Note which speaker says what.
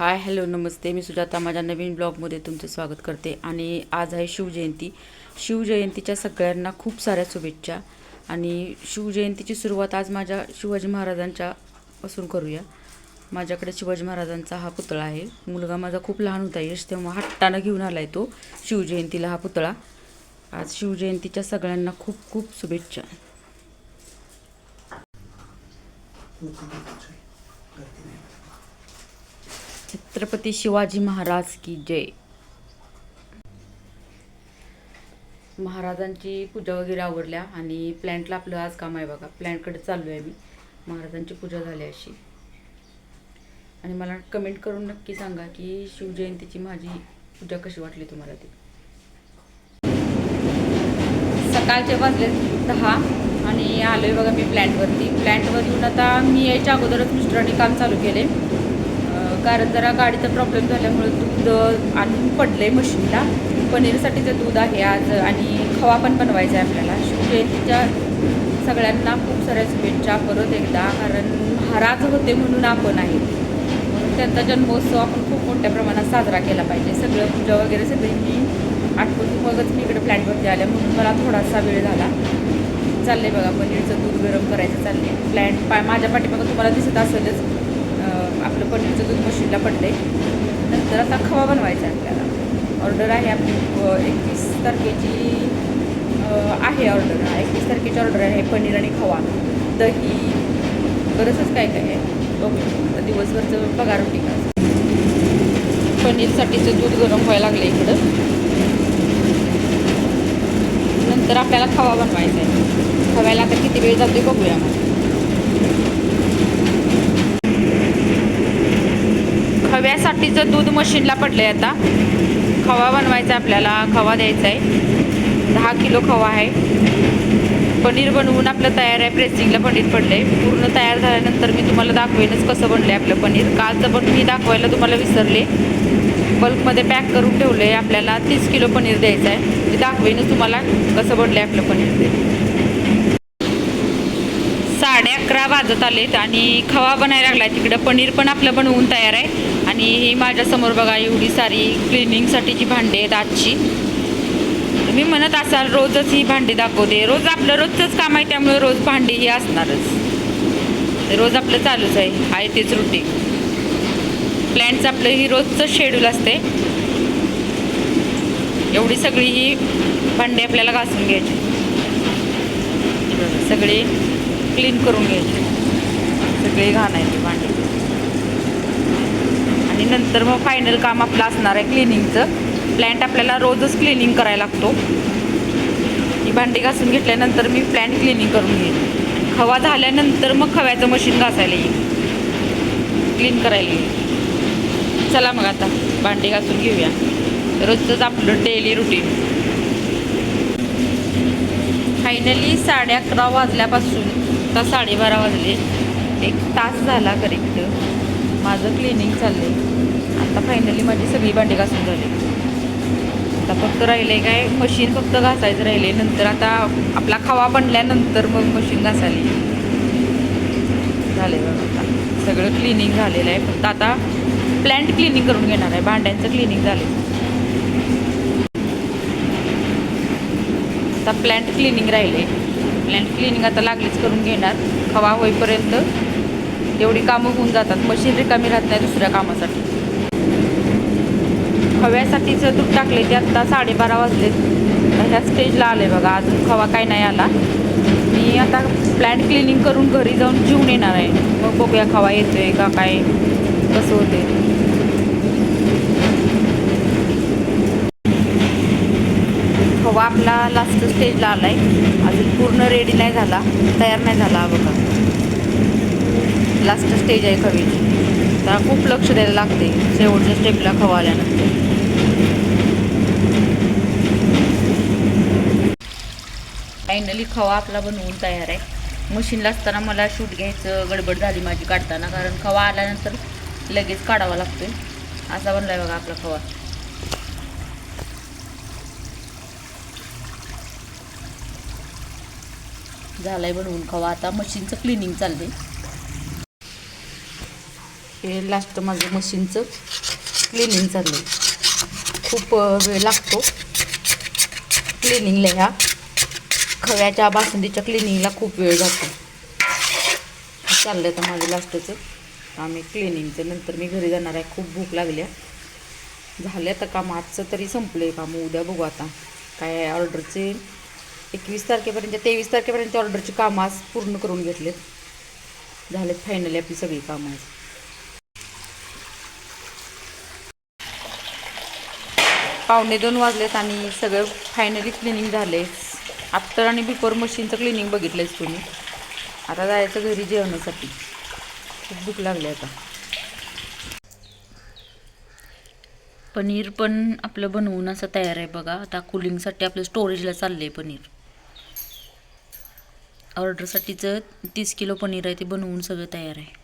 Speaker 1: Hi hello नमस्ते. मी सुजाता माझ्या नवीन ब्लॉगमध्ये तुमचं स्वागत करते. आणि आज आहे शिवजयंती. शिवजयंतीच्या सगळ्यांना खूप साऱ्या शुभेच्छा. आणि शिवजयंतीची सुरुवात आज माझ्या शिवाजी महाराजांच्या पासून करूया. माझ्याकडे शिवाजी महाराजांचा हा पुतळा आहे. मुलगा माझा खूप लहान होता यश तेव्हा हट्टानं घेऊन आला आहे तो शिवजयंतीला हा पुतळा. आज शिवजयंतीच्या सगळ्यांना खूप खूप शुभेच्छा. छत्रपती शिवाजी महाराज की जय. महाराजांची पूजा वगैरे आवडल्या आणि प्लॅन्टला आपलं आज काम आहे बघा. प्लॅन्टकडे चाललो आहे मी. महाराजांची पूजा झाली अशी. आणि मला कमेंट करून नक्की सांगा की शिवजयंतीची माझी पूजा कशी वाटली तुम्हाला ती? सकाळचे वाजले दहा आणि आलो आहे बघा मी प्लॅन्टवरती येऊन आता मी यायच्या अगोदरच मिस्टरांनी काम चालू केले. कारण जरा गाडीचा प्रॉब्लेम झाल्यामुळे दूध आणून पडलं आहे मशीनला पनीरसाठीचं दूध आहे आज आणि खवा पण बनवायचा आहे आपल्याला. शिवजयंतीच्या सगळ्यांना खूप साऱ्या शुभेच्छा परत एकदा कारण महाराज होते म्हणून आपण आहे. म्हणून त्यांचा जन्मोत्सव आपण खूप मोठ्या प्रमाणात साजरा केला पाहिजे. सगळं पूजा वगैरे सगळी मी आठवून मगच मी इकडे प्लॅनवरती आले म्हणून मला थोडासा वेळ झाला. चालले बघा पनीरचं दूध गरम करायचं चालले प्लॅन्ट पा माझ्या पाठीमागं तुम्हाला दिसत असेलच आपलं पनीरचं दूध भाजीला पडले. नंतर आता खवा बनवायचा आहे आपल्याला. ऑर्डर आहे आपली एकतीस तारखेची आहे ऑर्डर एकतीस तारखेची ऑर्डर आहे पनीर आणि खवा. दही. बरंचच काय काय आहे? ओके दिवसभरचं पगार होती का? पनीरसाठीचं दूध गरम व्हायला लागलं इकडं. नंतर आपल्याला खवा बनवायचा आहे. खव्याला आता किती वेळ जातो बघूया. मग खव्यासाठीचं दूध मशीनला पडलं आहे आता. खवा बनवायचा आहे आपल्याला खवा द्यायचा आहे. दहा किलो खवा आहे. पनीर बनवून आपलं तयार आहे प्रेसिंगला पनीर पडलं आहे पूर्ण तयार झाल्यानंतर मी तुम्हाला दाखवेनच कसं बनलं आहे आपलं पनीर. कालचं पण मी दाखवायला तुम्हाला विसरले. बल्कमध्ये पॅक करून ठेवलं आहे आपल्याला तीस किलो पनीर द्यायचं आहे. मी दाखवेनच तुम्हाला कसं बनलं आहे आपलं पनीर ते. साडे अकरा वाजत आलेत आणि खवा बनायला लागला आहे तिकडं. पनीर पण आपलं बनवून तयार आहे. आणि ही माझ्यासमोर बघा एवढी सारी क्लिनिंगसाठीची भांडी आहेत आजची. तुम्ही म्हणत असाल रोजच ही भांडी दाखवते. रोज आपलं रोजचंच काम आहे त्यामुळे रोज भांडी ही असणारच. रोज आपलं चालूच आहे. आहे तेच रुटीन प्लॅन्टचं आपलं ही रोजचं शेड्यूल असते. एवढी सगळी ही भांडी आपल्याला घासून घ्यायची. सगळी क्लीन करून घ्यायची. सगळी घाणायची भांडी. आणि नंतर मग फायनल काम आपलं असणार आहे क्लिनिंगचं प्लॅन्ट आपल्याला रोजच क्लिनिंग करायला लागतो. ही भांडी घासून घेतल्यानंतर मी प्लॅन्ट क्लिनिंग करून घेईन. खवा झाल्यानंतर मग खव्याचं मशीन घासायला येईल. क्लीन करायला येईल. चला मग आता भांडी घासून घेऊया. रोजचंच आपलं डेली रुटीन फायनली साडे अकरा वाजल्यापासून आत्ता साडेबारा वाजले. एक तास झाला करेक्ट माझं क्लिनिंग चाललंय. आता फायनली माझी सगळी भांडी घासून झाली. आता फक्त राहिले काय मशीन फक्त घासायचं राहिले नंतर आता आपला खवा बनल्यानंतर मग मशीन घासायला झाले बघा आता. सगळं क्लिनिंग झालेलं आहे. फक्त आता प्लॅन्ट क्लिनिंग करून घेणार आहे. भांड्यांचं क्लिनिंग झालं आता प्लॅन्ट क्लिनिंग राहिले प्लॅन्ट क्लिनिंग आता लागलीच करून घेणार. हवा होईपर्यंत एवढी कामं होऊन जातात. मशीन रिकामी राहत नाही दुसऱ्या कामासाठी. खव्यासाठीचं दूध टाकले ते आत्ता साडेबारा वाजले ह्या स्टेजला आले बघा अजून खवा काय नाही आला. मी आता प्लॅन्ट क्लिनिंग करून घरी जाऊन जेवून येणार आहे. मग बघूया खवा येतोय का काय कसं होते खवा आपला लास्ट स्टेजला आला आहे अजून पूर्ण रेडी नाही झाला तयार नाही झाला बघा. लास्ट स्टेज आहे खवीची त्याला खूप लक्ष द्यायला लागते शेवटच्या स्टेपला खवा आल्यानंतर. फायनली खवा आपला बनवून तयार आहे. मशीनला असताना मला शूट घ्यायचं गडबड झाली माझी काढताना कारण खवा आल्यानंतर लगेच काढावा लागतोय. असा बनलाय बघा आपला खवा. झालं आहे बनवून खवा आता मशीनचं क्लिनिंग चाललंय. हे लास्ट माझं मशीनचं क्लिनिंग चाललं आहे खूप वेळ लागतो. क्लिनिंगला ह्या. खव्याच्या बासुंदीच्या क्लिनिंगला खूप वेळ जातो. चाललं आहे आता माझं लास्टचं आम्ही क्लिनिंगचं नंतर मी घरी जाणार आहे. खूप भूक लागल्या झालं आता काम. आजचं तरी संपलं आहे काम. उद्या बघू आता. काय आहे ऑर्डरचे एकवीस तारखेपर्यंत तेवीस तारखेपर्यंत ऑर्डरची कामं आज पूर्ण करून घेतलेत. झालेत फायनली आपली सगळी कामं आज. पावणे दोन वाजलेत आणि सगळं फायनली क्लिनिंग झाले आफ्टर आणि बिफोर मशीनचं क्लिनिंग बघितलंयच तुम्ही. आता जायचं घरी जेवणासाठी. खूप भूक लागली आता. पनीर पण आपलं बनवून असं तयार आहे बघा. आता कुलिंगसाठी आपलं स्टोरेजला चाललं आहे पनीर. ऑर्डरसाठीचं तीस किलो पनीर आहे ते बनवून सगळं तयार आहे.